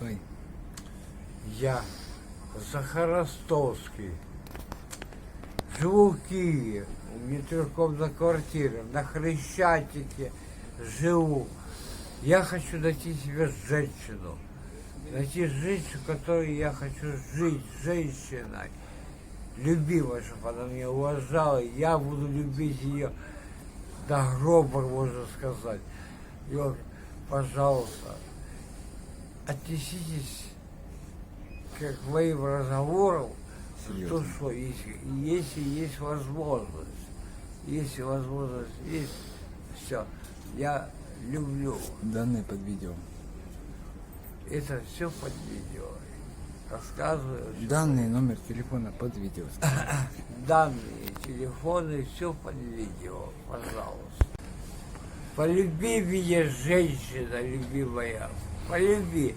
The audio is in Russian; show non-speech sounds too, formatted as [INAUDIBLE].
Ой. Я Захаростовский. Живу в Киеве. У меня трехкомнатная квартира. На Хрещатике живу. Я хочу найти себе женщину. Найти женщину, которой я хочу жить, женщиной. Любимой, чтобы она меня уважала. Я буду любить ее до гроба, можно сказать. Вот, пожалуйста, отнеситесь как моим разговорам, то, Серьезно. что если, если есть возможность, если возможность есть, все, я люблю. Данные под видео. Это все под видео. Рассказываю. всё. Данный номер телефона под видео. [COUGHS] Данные, телефоны, все под видео, пожалуйста. Полюби меня, женщина любимая, para ele ver.